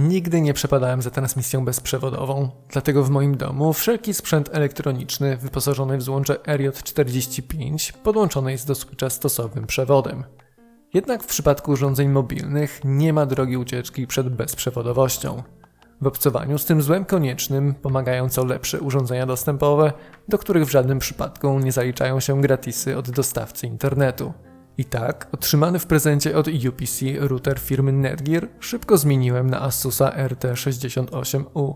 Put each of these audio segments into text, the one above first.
Nigdy nie przepadałem za transmisją bezprzewodową, dlatego w moim domu wszelki sprzęt elektroniczny wyposażony w złącze RJ45 podłączony jest do switcha stosownym przewodem. Jednak w przypadku urządzeń mobilnych nie ma drogi ucieczki przed bezprzewodowością. W obcowaniu z tym złem koniecznym pomagają co lepsze urządzenia dostępowe, do których w żadnym przypadku nie zaliczają się gratisy od dostawcy internetu. I tak, otrzymany w prezencie od UPC router firmy Netgear szybko zmieniłem na Asusa RT68U.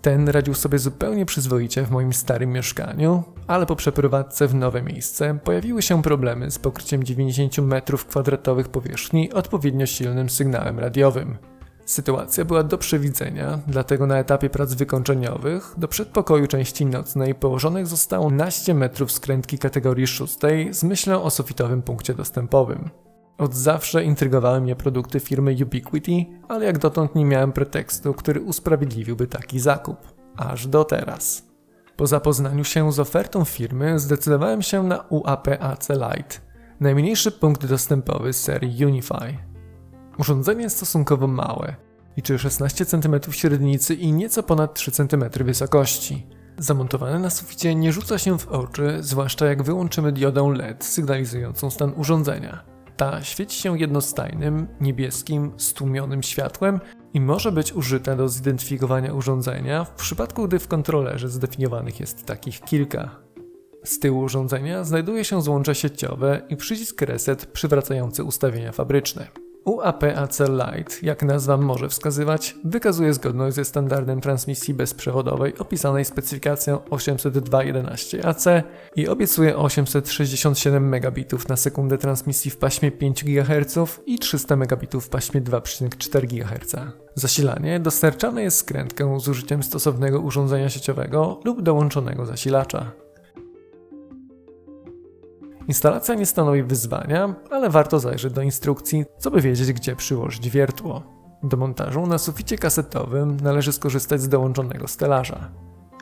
Ten radził sobie zupełnie przyzwoicie w moim starym mieszkaniu, ale po przeprowadzce w nowe miejsce pojawiły się problemy z pokryciem 90 m2 powierzchni odpowiednio silnym sygnałem radiowym. Sytuacja była do przewidzenia, dlatego na etapie prac wykończeniowych do przedpokoju części nocnej położonych zostało naście metrów skrętki kategorii szóstej z myślą o sufitowym punkcie dostępowym. Od zawsze intrygowały mnie produkty firmy Ubiquiti, ale jak dotąd nie miałem pretekstu, który usprawiedliwiłby taki zakup. Aż do teraz. Po zapoznaniu się z ofertą firmy zdecydowałem się na UAP-AC Lite, najmniejszy punkt dostępowy z serii Unify. Urządzenie jest stosunkowo małe, liczy 16 cm średnicy i nieco ponad 3 cm wysokości. Zamontowane na suficie nie rzuca się w oczy, zwłaszcza jak wyłączymy diodę LED sygnalizującą stan urządzenia. Ta świeci się jednostajnym, niebieskim, stłumionym światłem i może być użyta do zidentyfikowania urządzenia w przypadku, gdy w kontrolerze zdefiniowanych jest takich kilka. Z tyłu urządzenia znajduje się złącze sieciowe i przycisk reset przywracający ustawienia fabryczne. UAP-AC Lite, jak nazwa może wskazywać, wykazuje zgodność ze standardem transmisji bezprzewodowej opisanej specyfikacją 802.11ac i obiecuje 867 megabitów na sekundę transmisji w paśmie 5 GHz i 300 megabitów w paśmie 2,4 GHz. Zasilanie dostarczane jest skrętką z użyciem stosownego urządzenia sieciowego lub dołączonego zasilacza. Instalacja nie stanowi wyzwania, ale warto zajrzeć do instrukcji, co by wiedzieć, gdzie przyłożyć wiertło. Do montażu na suficie kasetowym należy skorzystać z dołączonego stelaża.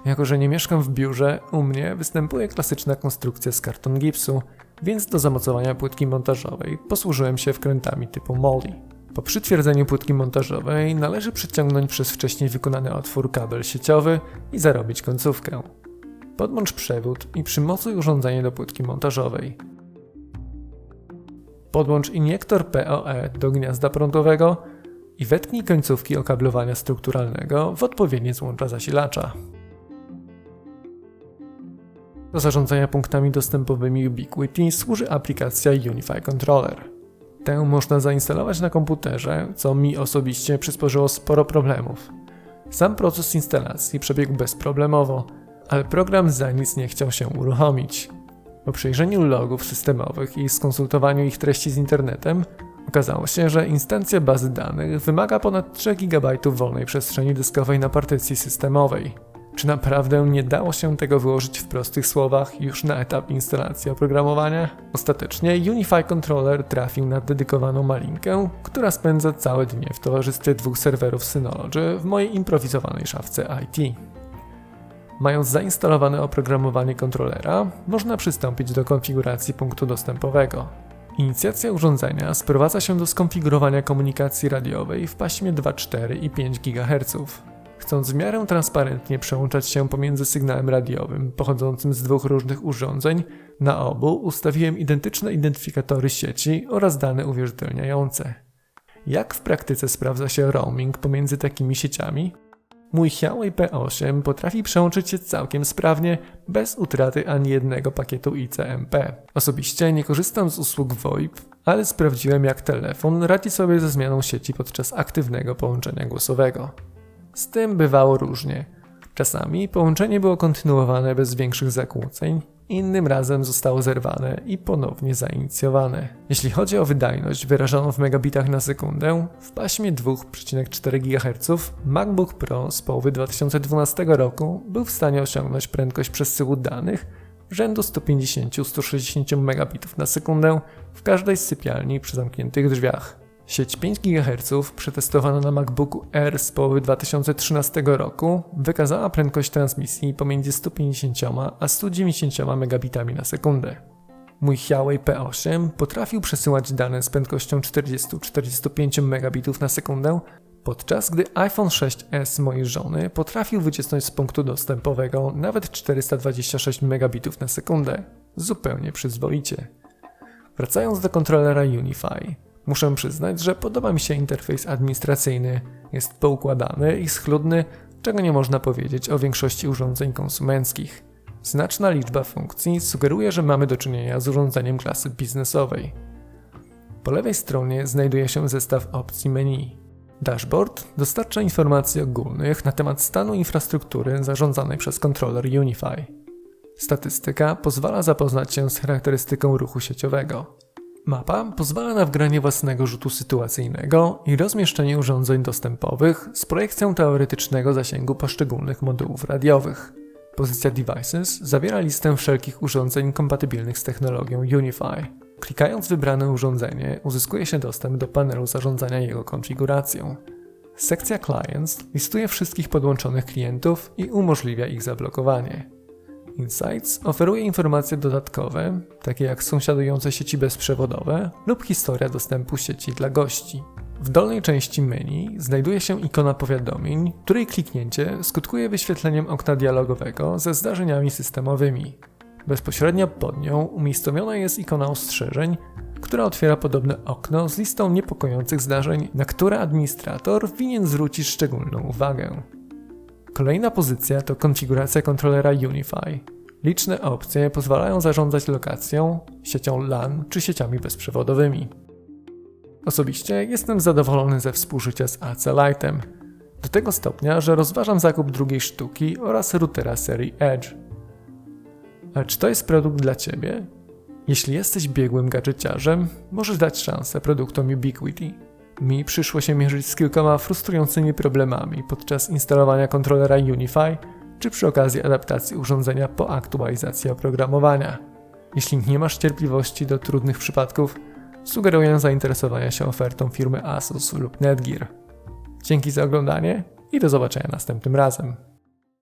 Jako, że nie mieszkam w biurze, u mnie występuje klasyczna konstrukcja z karton gipsu, więc do zamocowania płytki montażowej posłużyłem się wkrętami typu MOLI. Po przytwierdzeniu płytki montażowej należy przyciągnąć przez wcześniej wykonany otwór kabel sieciowy i zarobić końcówkę. Podłącz przewód i przymocuj urządzenie do płytki montażowej. Podłącz iniektor PoE do gniazda prądowego i wetknij końcówki okablowania strukturalnego w odpowiednie złącza zasilacza. Do zarządzania punktami dostępowymi Ubiquiti służy aplikacja Unify Controller. Tę można zainstalować na komputerze, co mi osobiście przysporzyło sporo problemów. Sam proces instalacji przebiegł bezproblemowo, ale program za nic nie chciał się uruchomić. Po przejrzeniu logów systemowych i skonsultowaniu ich treści z internetem, okazało się, że instancja bazy danych wymaga ponad 3 GB wolnej przestrzeni dyskowej na partycji systemowej. Czy naprawdę nie dało się tego wyłożyć w prostych słowach już na etap instalacji oprogramowania? Ostatecznie Unify Controller trafił na dedykowaną malinkę, która spędza całe dnie w towarzystwie dwóch serwerów Synology w mojej improwizowanej szafce IT. Mając zainstalowane oprogramowanie kontrolera, można przystąpić do konfiguracji punktu dostępowego. Inicjacja urządzenia sprowadza się do skonfigurowania komunikacji radiowej w paśmie 2,4 i 5 GHz. Chcąc w miarę transparentnie przełączać się pomiędzy sygnałem radiowym pochodzącym z dwóch różnych urządzeń, na obu ustawiłem identyczne identyfikatory sieci oraz dane uwierzytelniające. Jak w praktyce sprawdza się roaming pomiędzy takimi sieciami? Mój Huawei P8 potrafi przełączyć się całkiem sprawnie, bez utraty ani jednego pakietu ICMP. Osobiście nie korzystam z usług VoIP, ale sprawdziłem jak telefon radzi sobie ze zmianą sieci podczas aktywnego połączenia głosowego. Z tym bywało różnie. Czasami połączenie było kontynuowane bez większych zakłóceń, innym razem zostało zerwane i ponownie zainicjowane. Jeśli chodzi o wydajność wyrażoną w megabitach na sekundę, w paśmie 2,4 GHz MacBook Pro z połowy 2012 roku był w stanie osiągnąć prędkość przesyłu danych rzędu 150-160 megabitów na sekundę w każdej z sypialni przy zamkniętych drzwiach. Sieć 5 GHz przetestowana na MacBooku Air z połowy 2013 roku wykazała prędkość transmisji pomiędzy 150 a 190 megabitami na sekundę. Mój Huawei P8 potrafił przesyłać dane z prędkością 40-45 megabitów na sekundę Podczas gdy iPhone 6s mojej żony potrafił wycisnąć z punktu dostępowego nawet 426 megabitów na sekundę. Zupełnie przyzwoicie. Wracając do kontrolera Unify, muszę przyznać, że podoba mi się interfejs administracyjny. Jest poukładany i schludny, czego nie można powiedzieć o większości urządzeń konsumenckich. Znaczna liczba funkcji sugeruje, że mamy do czynienia z urządzeniem klasy biznesowej. Po lewej stronie znajduje się zestaw opcji menu. Dashboard dostarcza informacji ogólnych na temat stanu infrastruktury zarządzanej przez kontroler Unify. Statystyka pozwala zapoznać się z charakterystyką ruchu sieciowego. Mapa pozwala na wgranie własnego rzutu sytuacyjnego i rozmieszczenie urządzeń dostępowych z projekcją teoretycznego zasięgu poszczególnych modułów radiowych. Pozycja Devices zawiera listę wszelkich urządzeń kompatybilnych z technologią Unify. Klikając wybrane urządzenie, uzyskuje się dostęp do panelu zarządzania jego konfiguracją. Sekcja Clients listuje wszystkich podłączonych klientów i umożliwia ich zablokowanie. Insights oferuje informacje dodatkowe, takie jak sąsiadujące sieci bezprzewodowe lub historia dostępu sieci dla gości. W dolnej części menu znajduje się ikona powiadomień, której kliknięcie skutkuje wyświetleniem okna dialogowego ze zdarzeniami systemowymi. Bezpośrednio pod nią umiejscowiona jest ikona ostrzeżeń, która otwiera podobne okno z listą niepokojących zdarzeń, na które administrator winien zwrócić szczególną uwagę. Kolejna pozycja to konfiguracja kontrolera Unify. Liczne opcje pozwalają zarządzać lokacją, siecią LAN czy sieciami bezprzewodowymi. Osobiście jestem zadowolony ze współżycia z AC Lightem. Do tego stopnia, że rozważam zakup drugiej sztuki oraz routera serii Edge. Ale czy to jest produkt dla Ciebie? Jeśli jesteś biegłym gadżeciarzem, możesz dać szansę produktom Ubiquiti. Mi przyszło się mierzyć z kilkoma frustrującymi problemami podczas instalowania kontrolera Unify czy przy okazji adaptacji urządzenia po aktualizacji oprogramowania. Jeśli nie masz cierpliwości do trudnych przypadków, sugeruję zainteresowania się ofertą firmy Asus lub Netgear. Dzięki za oglądanie i do zobaczenia następnym razem.